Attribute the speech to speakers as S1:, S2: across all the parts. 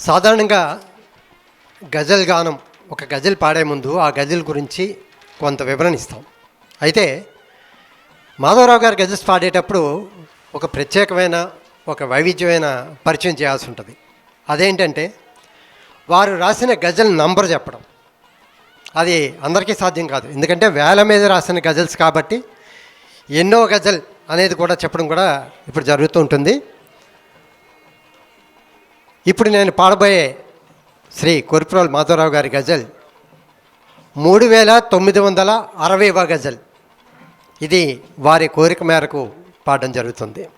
S1: సాధారణంగా గజల్ గానం ఒక గజల్ పాడే ముందు ఆ గజల్ గురించి కొంత వివరణ ఇస్తాం. అయితే మాధవరావు గారు గజల్స్ పాడేటప్పుడు ఒక ప్రత్యేకమైన ఒక వైవిధ్యమైన పరిచయం చేయాల్సి ఉంటుంది. అదేంటంటే వారు రాసిన గజల్ నంబర్ చెప్పడం. అది అందరికీ సాధ్యం కాదు. ఎందుకంటే వేల మీద రాసిన గజల్స్ కాబట్టి ఎన్నో గజల్ అనేది కూడా చెప్పడం కూడా ఇప్పుడు జరుగుతూ ఉంటుంది. ఇప్పుడు నేను పాడబోయే శ్రీ కొరిప్రోల్ మాధవరావు గారి గజల్ మూడు వేల తొమ్మిది వందల అరవైవ గజల్. ఇది వారి కోరిక మేరకు పాడడం జరుగుతుంది.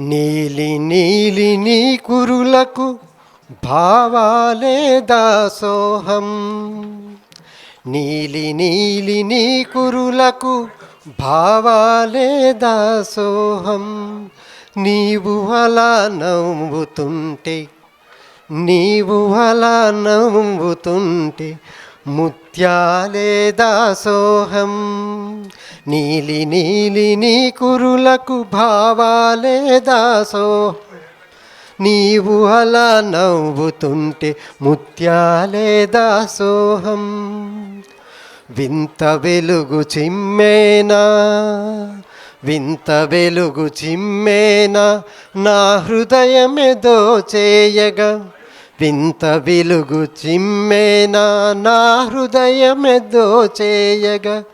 S1: నీలి నీలి నీ కురులకు భావాలే దాసోహం. నీలి నీలి నీ కురులకు భావాలే దాసోహం. నీవు అలా నవ్వుతుంటే నీవు అలా నవ్వుతుంటే ముత్యాలే దాసోహం. నీలి నీలి నీ కురులకు భావాలే దాసోహం. నీవు అలా నవ్వుతుంటే ముత్యాలే దాసోహం. వింత వెలుగు చిమ్మేనా వింత వెలుగు చిమ్మేనా నా హృదయమే దోచేయగా. వింత వెలుగు చిమ్మేనా నా హృదయమే దోచేయగా.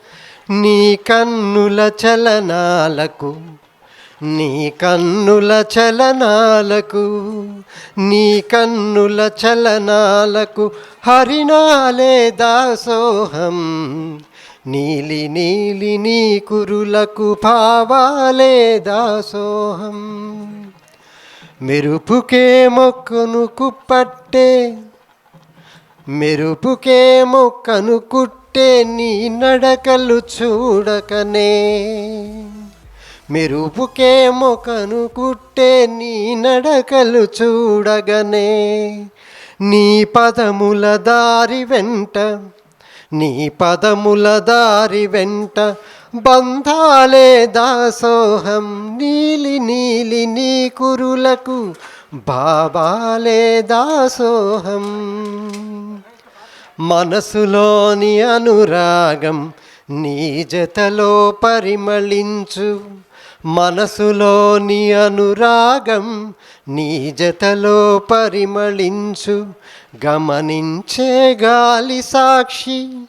S1: నీ కన్నుల చలనాలకు నీ కన్నుల చలనాలకు నీ కన్నుల చలనాలకు హరినాలే దాసోహం. నీలి నీలి నీ కురులకు భావాలే దాసోహం. మెరుపుకే మొక్కను కుప్పట్టే మెరుపుకే మొక్కను కుట్టే నీ నడకలు చూడకనే. మెరుపుకే మొక్కను కుట్టే నీ నడకలు చూడగనే. నీ పదముల దారి వెంట నీ పదముల దారి వెంట బంధాలే దాసోహం. నీలి నీలి నీ కురులకు బాబాలే దాసోహం. మనసులోని అనురాగం నీ జతలో పరిమళించు. మనసులోని అనురాగం నీ జతలో పరిమళించు. గమనించే గాలి సాక్షి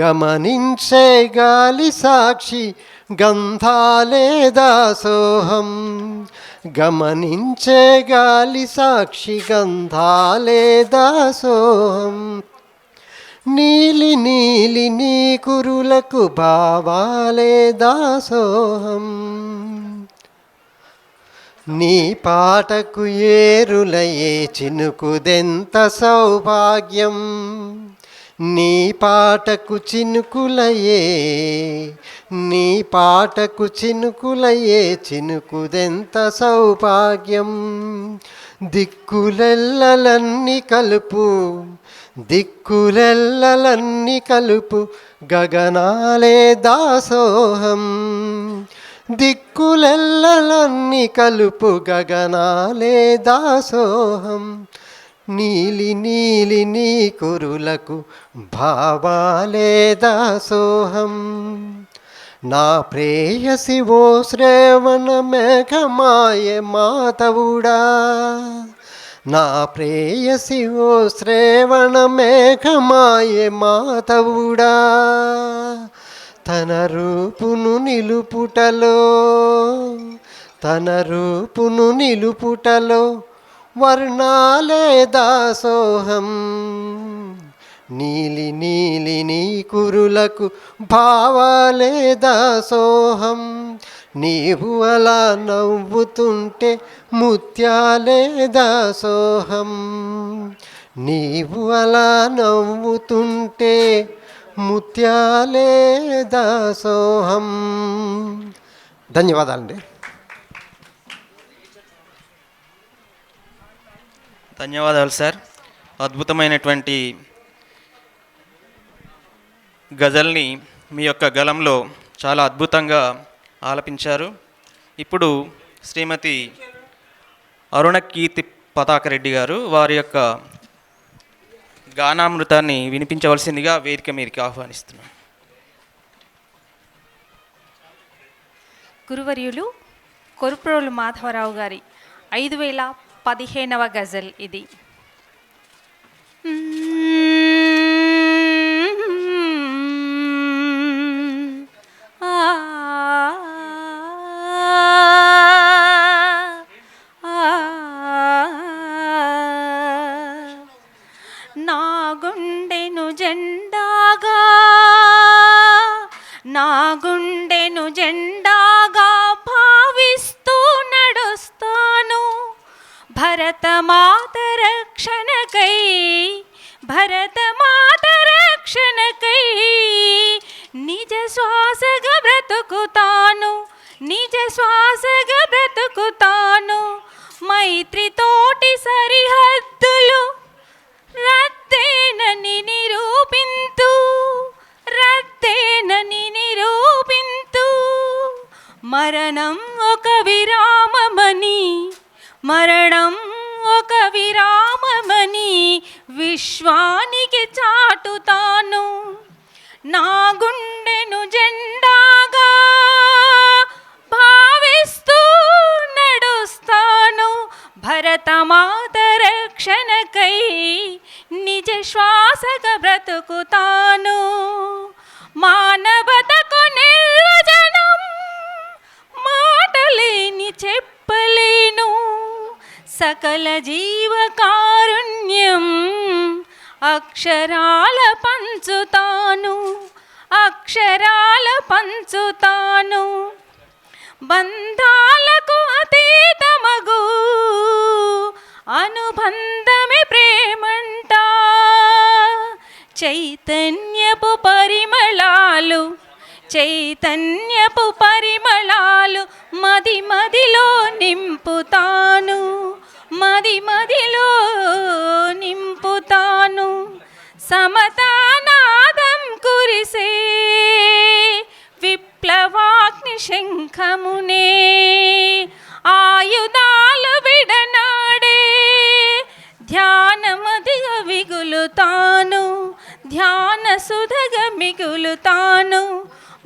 S1: గమనించే గాలి సాక్షి గంధాలే దాసోహం. గమనించే గాలి సాక్షి గంధాలే దాసోహం. నీలి నీలి నీ కురులకు భావాలే దాసోహం. నీ పాటకు ఏరులయే చినుకుదెంత సౌభాగ్యం. నీ పాటకు చినుకులయే నీ పాటకు చినుకులయే చినుకుదెంత సౌభాగ్యం? దిక్కులెల్లలన్నీ కలుపు దిక్కులెల్లలన్నీ కలుపు గగనాలే దాసోహం. దిక్కులెల్లలన్నీ కలుపు గగనాలే దాసోహం. నీలి నీలి నీ కురులకు భావాలే దాసోహం నా ప్రేయసి ఓ శ్రేవణ మేఘమాయ మాతవుడా నా ప్రేయసి ఓ శ్రేవణ మేఘమాయ మాతవుడా తన రూపును నిలుపుటలో తన రూపును నిలుపుటలో వర్ణాలే దాసోహం. నీలి నీలి నీ కురులకు భావాలే దాసోహం. నీవు అలా నవ్వుతుంటే ముత్యాలే దాసోహం. నీవు అలా నవ్వుతుంటే ముత్యాలే దాసోహం. ధన్యవాదాలండి.
S2: ధన్యవాదాలు సార్. అద్భుతమైనటువంటి గజల్ని మీ యొక్క గలంలో చాలా అద్భుతంగా ఆలపించారు. ఇప్పుడు శ్రీమతి అరుణ కీర్తి పతాక రెడ్డి గారు వారి యొక్క గానామృతాన్ని వినిపించవలసిందిగా వేదిక మీదకి ఆహ్వానిస్తున్నాం.
S3: గురువర్యులు కొరుప్రోలు మాధవరావు గారి ఐదు వేల పదిహేనవ గజల్ ఇది భరతమాత రక్షణకై భరతమాత రక్షణకై నిజ శ్వాసగా బ్రతుకుతాను నిజ శ్వాసగా బ్రతుకుతాను. మైత్రితోటి సరిహద్దులు రద్దేనని నిరూపింతు రద్దేనని నిరూపింతు. మరణం ఒక విరామమని మరణం ఒక అక్షరాల పంచుతాను అక్షరాల పంచుతాను. బంధాలకు అతీతమగు అనుబంధమే ప్రేమంట. చైతన్యపు పరిమళాలు చైతన్యపు పరిమళాలు మది మదిలో నింపుతాను మది మదిలో నింపుతాను. సమతానాదం కురిసే విప్లవాగ్ని శంఖమునే ఆయుధాలు విడనాడే ధ్యానమదిగ విగులుతాను ధ్యాన సుధగ మిగులుతాను.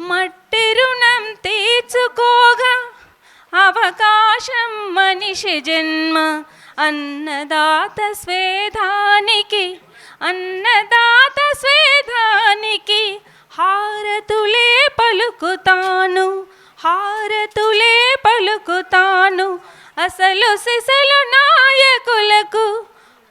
S3: మట్టి రుణం తీర్చుకోగా అవకాశం మనిషి జన్మ అన్నదాత స్వేదానికి అన్నదాత స్వేదానికి హారతులే పలుకుతాను హారతులే పలుకుతాను. అసలు సిసలు నాయకులకు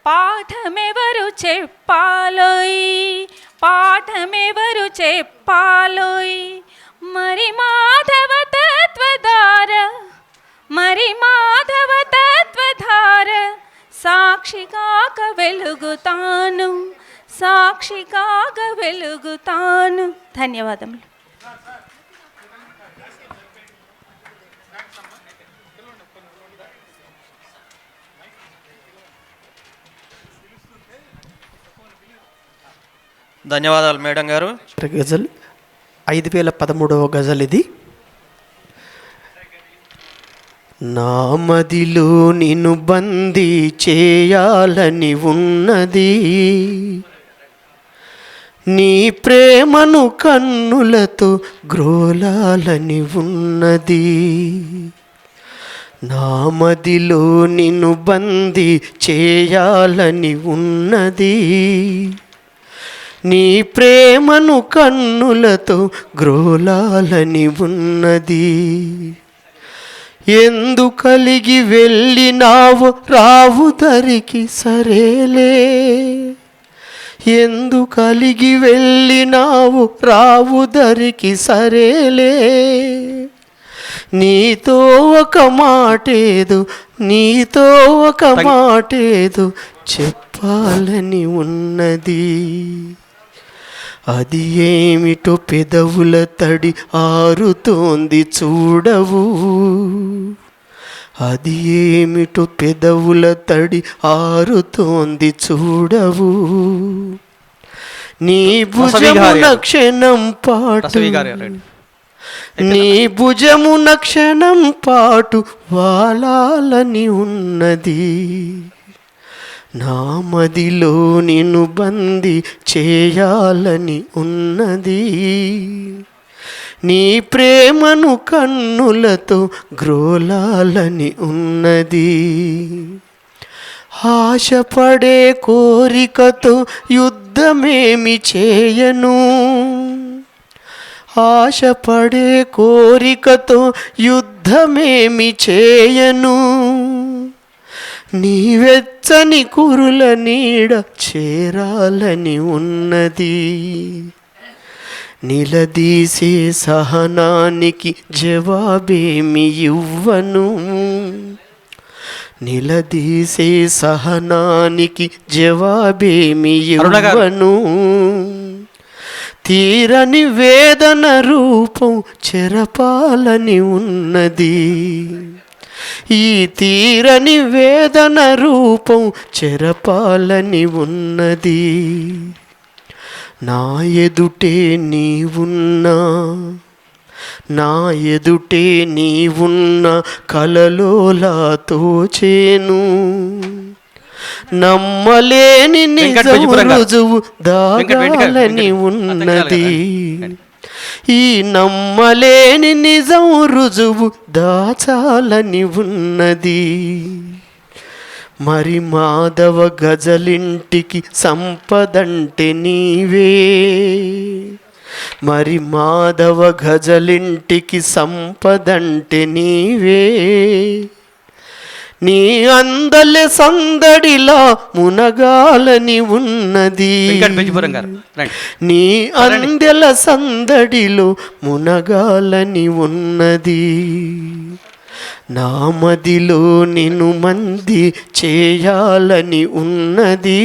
S3: పాఠమెవరు చెప్పాలోయ్? పాఠమెవరు చెప్పాలోయ్? మరి మాధవ తత్వధార మరి మా సాక్షి కాక వెలుగుతాను సాక్షి కాక వెలుగుతాను. ధన్యవాదములు.
S2: ధన్యవాదాలు మేడం గారు.
S4: గజల్ ఐదు వేల పదమూడవ గజల్ ఇది. నా మదిలో నిన్ను బందీ చేయాలని ఉన్నది. నీ ప్రేమను కన్నులతో గ్రోలాలని ఉన్నది. నా మదిలో నిన్ను బందీ చేయాలని ఉన్నది. నీ ప్రేమను కన్నులతో గ్రోలాలని ఉన్నది. ఎందు కలిగి వెళ్ళినావు రావు దరికి సరేలే. ఎందు కలిగి వెళ్ళినావు రావు దరికి సరేలే. నీతో ఒక మాటేదు నీతో ఒక మాటేదు చెప్పాలని ఉన్నది. అది ఏమిటో పెదవుల తడి ఆరుతోంది చూడవు అది ఏమిటో పెదవుల తడి ఆరుతోంది చూడవు నీ. భుజమున క్షణం పాటు. నీ భుజమున క్షణం పాటు వాలాలని ఉన్నది నా మదిలో నిన్ను బంది చేయాలని ఉన్నది. నీ ప్రేమను కన్నులతో గ్రోలాలని ఉన్నది. ఆశపడే కోరికతో యుద్ధమేమి చేయను. ఆశపడే కోరికతో యుద్ధమేమి చేయను. నీ వెచ్చని కురుల నీడ చేరాలని ఉన్నది. నిలదీసే సహనానికి జవాబేమి ఇవ్వను. నిలదీసే సహనానికి జవాబేమి. ఇవ్వను. తీరని వేదన రూపం చెరపాలని ఉన్నది. ఈ తీరని వేదన రూపం చెరపాలని ఉన్నది నా ఎదుటే నీవున్నా నా ఎదుటే నీవున్న కలలోలా తోచేను నమ్మలేని
S2: వెంకట్
S4: నిజం
S2: విజయపురం గారు.
S4: రుజువు దాగాలని. ఉన్నది ఈ నమ్మలేని నిజం రుజువు దాచాలని ఉన్నది. మరి మాధవ గజలింటికి సంపదంటే నీవే. మరి మాధవ గజలింటికి సంపదంటే నీవే. నీ అందలె సందడిలా మునగాలని ఉన్నది. నీ అందెల సందడిలో మునగాలని ఉన్నది. నా మదిలో నిన్ను మంది చేయాలని ఉన్నది.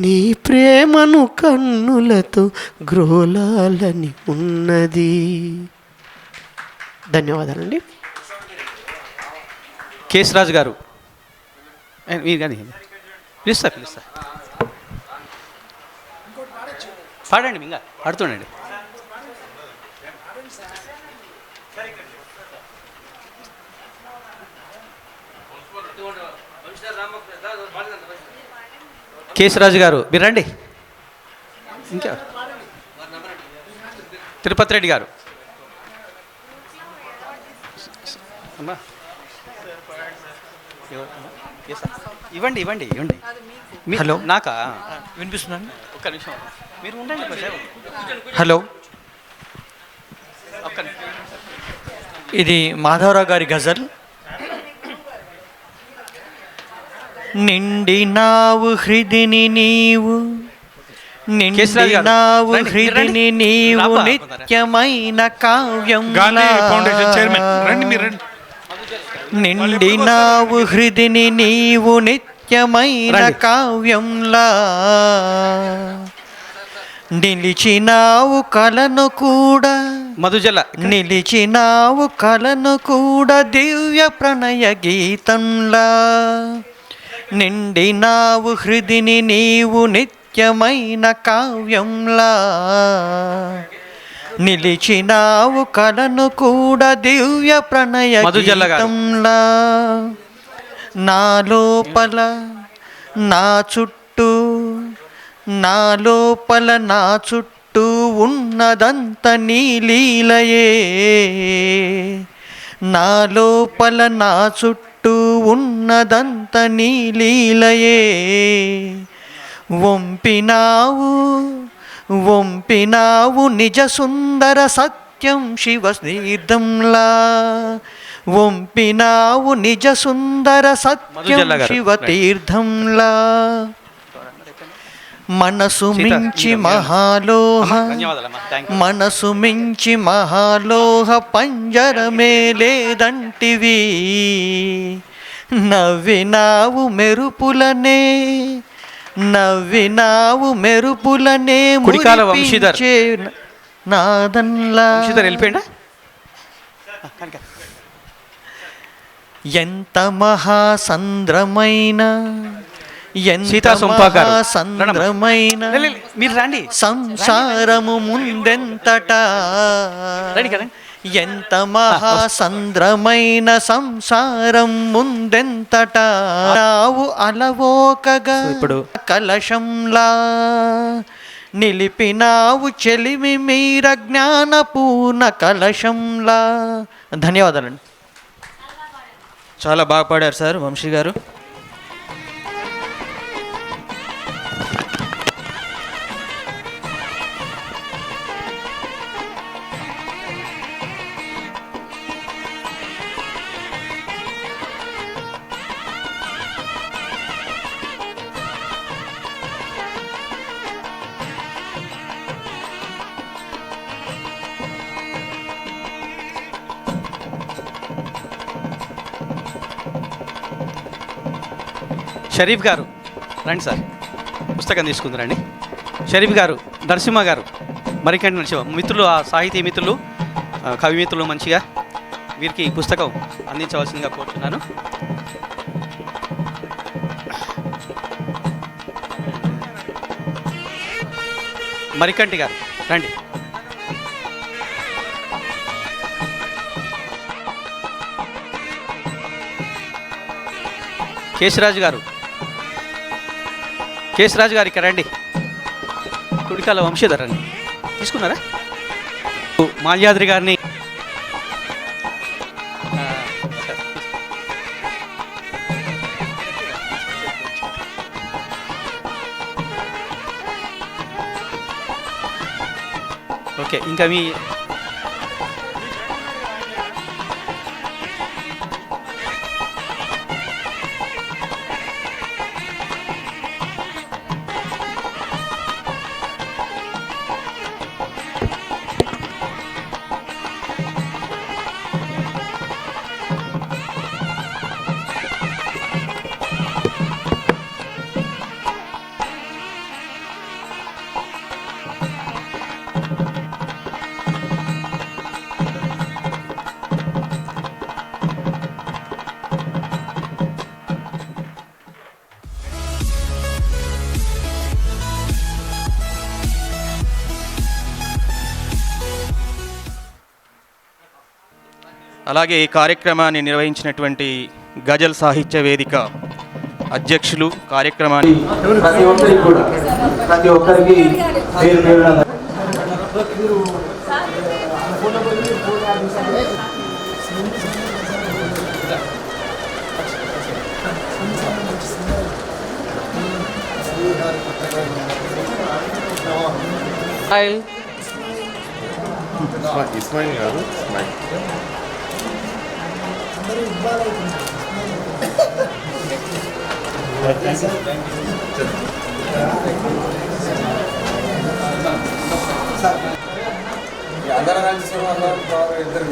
S4: నీ ప్రేమను కన్నులతో గ్రోలాలని ఉన్నది. ధన్యవాదాలండి.
S2: కేశరాజు గారు. మీరు కానీ. పిలుస్తా పిలుస్తా పాడండి ఇంకా పాడుతుండండి. కేశరాజు గారు మీరు రండి. ఇంకా. తిరుపతి రెడ్డి గారు. అమ్మా. ఇవ్వండి ఇవ్వండి ఇవ్వండి.
S5: హలో.
S2: నాకా?
S5: వినిపిస్తున్నాను
S2: ఒక్క నిమిషం. మీరు ఉండండి
S5: హలో.
S2: ఒక్క నిమిషం
S5: ఇది మాధవరావు గారి గజల్ నిండినావు హృదిని నీవు
S2: కేశరాజు గారు,
S5: నిండినావు హృదిని. నీవు నిత్యమైన కావ్యం
S6: చైర్మన్. రండి మీరు రండి.
S5: నిండినావు హృదిని నీవు నిత్యమైన. కావ్యంలా. నిలిచినావు కలను కూడా.
S2: మధుజల
S5: నిలిచినావు కలను కూడా దివ్య ప్రణయ గీతంలా. నిండినావు హృదిని నీవు నిత్యమైన కావ్యంలా. నిలిచినావు కలను కూడా దివ్య ప్రణయ. గీతంలా. నా లోపల నా చుట్టూ నా లోపల నా చుట్టూ ఉన్నదంత నీ లీలయే. నా లోపల నా చుట్టూ ఉన్నదంత నీ లీలయే. వంపినావు వంపినావు నిజ సుందర సత్యం శివ స్నీర్ధంలా వంపినావు నిజ సుందర సత్యం. శివ తీర్థంలా. మనసు మించి. మహాలోహ. మనసు మించి మహాలోహ పంజరమే లేదంటివి నవ్వినావు మెరుపులనే నవ్వినావు మెరుపులనే
S2: కుడికాల వంశీధర్.
S5: నాదన్లా
S2: వంశీధర్ వెళ్ళిపోయిందా
S5: ఎంత మహాసంద్రమైన
S2: సీతా లే, మీరు రండి.
S5: సంసారము ముందెంతట
S2: రండి కదా.
S5: ఎంత మహాసంద్రమైన సంసారం ముందెంతట రావు అలవోకగా
S4: ఇప్పుడు
S5: కలశంలా నిలిపినావు చెలిమి మీర జ్ఞానపూర్ణ కలశంలా. ధన్యవాదాలండి.
S2: చాలా బాగా పాడారు సార్ వంశీ గారు.
S7: షరీఫ్ గారు రండి సార్. పుస్తకం తీసుకుందరండి షరీఫ్ గారు నరసింహ గారు మరికంటి నరసింహ మిత్రులు ఆ సాహితీ మిత్రులు కవి మిత్రులు మంచిగా వీరికి పుస్తకం అందించవలసిందిగా కోరుతున్నాను మరికంటి గారు రండి. కేశరాజు గారు కేశరాజు గారు ఇక్కడ రండి. కుడికాల వంశీధర్ రండి తీసుకున్నారా? మాల్యాద్రి గారిని. ఓకే ఇంకా మీ
S2: అలాగే ఈ కార్యక్రమాన్ని నిర్వహించినటువంటి గజల్ సాహిత్య వేదిక అధ్యక్షులు కార్యక్రమాన్ని
S8: ప్రతి ఒక్కరికి కూడా ప్రతి ఒక్కరికి పేరు పేరున
S9: ఇస్మాయిల్ గారు అందరం కలిసి ఇద్దరు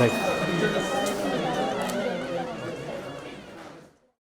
S8: రైట్